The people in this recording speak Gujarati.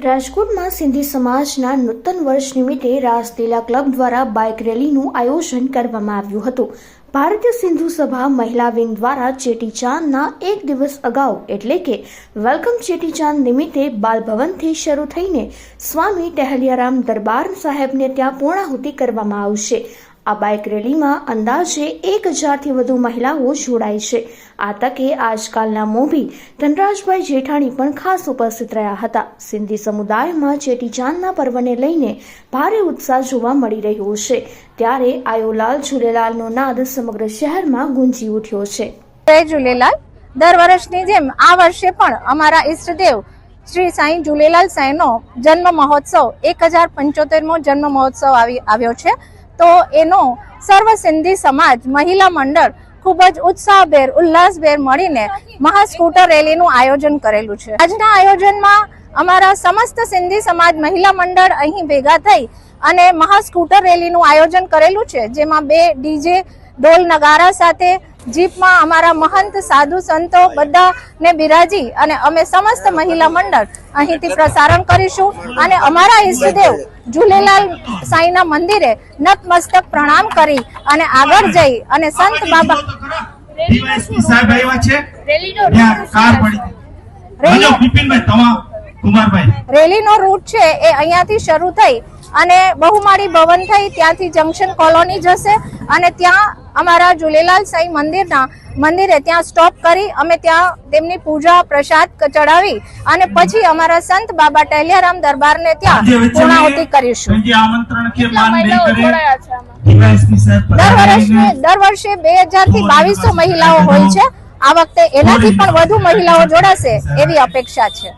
રાજકોટમાં સિંધી સમાજના નૂતન વર્ષ નિમિત્તે રાસલીલા ક્લબ દ્વારા બાઇક રેલીનું આયોજન કરવામાં આવ્યું હતું. ભારતીય સિંધુ સભા મહિલા વિંગ દ્વારા ચેટીચાંદના એક દિવસ અગાઉ, એટલે કે વેલકમ ચેટીચાંદ નિમિત્તે બાલભવનથી શરૂ થઈને સ્વામી ટહેલિયારામ દરબાર સાહેબને ત્યાં પૂર્ણાહુતિ કરવામાં આવશે. આ બાઇક રેલીમાં અંદાજે એક હજારથી વધુ મહિલાઓ જોડાઈ છે. આ તકે આજકાલના મોભી ધનરાજભાઈ જેઠાણી પણ ખાસ ઉપસ્થિત રહ્યા હતા. સિંધી સમુદાયમાં ચેટીચાંદના પર્વને લઈને ભારે ઉત્સાહ જોવા મળી રહ્યો છે. ત્યારે આયોલાલ ઝૂલેલાલનો નાદ સમગ્ર શહેરમાં ગુંજી ઉઠ્યો છે. જય ઝૂલેલાલ. દર વર્ષની જેમ આ વર્ષે પણ અમારા ઈષ્ટદેવ શ્રી સાંઈ ઝૂલેલાલ સાંઈનો જન્મ મહોત્સવ, એક હજાર પંચોતેરમો જન્મ મહોત્સવ આવી આવ્યો છે. તો એનો સર્વ સિંધી સમાજ, મહિલા મંડળ ખૂબ જ ઉત્સાહભેર, ઉલ્લાસભેર મળીને મહા સ્કૂટર રેલીનું આયોજન કરેલું છે. આજના આયોજનમાં અમારા સમસ્ત સિંધી સમાજ, મહિલા મંડળ અહીં ભેગા થઈ અને મહા સ્કૂટર રેલીનું આયોજન કરેલું છે, જેમાં બે ડીજે ઢોલ નગારા સાથે જીપમાં અમારા મહંત, સાધુ સંતો બધાને બિરાજી અને અમે સમસ્ત મહિલા મંડળ અહીંથી પ્રસારણ કરીશું અને અમારા ઈષ્ટદેવ ઝૂલેલાલ સાંઈના મંદિરે નતમસ્તક પ્રણામ કરી અને આગળ જઈ અને સંત બાબા ડીવાયએસપી સાહેબ આવ્યા છે. રેલીનો ત્યાં કાર પડી રેલી- રેલીનો રૂટ છે એ અહીંયાથી શરૂ થઈ અને બહુમાળી ભવન થઈ ત્યાંથી જંકશન કોલોની જશે અને ત્યાં અમારા ઝૂલેલાલ સાંઈ મંદિરના મંદિરે ત્યાં સ્ટોપ કરી અમે ત્યાં તેમની પૂજા પ્રસાદ ચડાવી અને પછી અમારા સંત બાબા ટહેલિયારામ દરબારને ત્યાં પૂર્ણાહુતિ કરીશું. દર વર્ષે દર વર્ષે બે હજારથી બાવીસો મહિલાઓ હોય છે. આ વખતે એનાથી પણ વધુ મહિલાઓ જોડાશે એવી અપેક્ષા છે.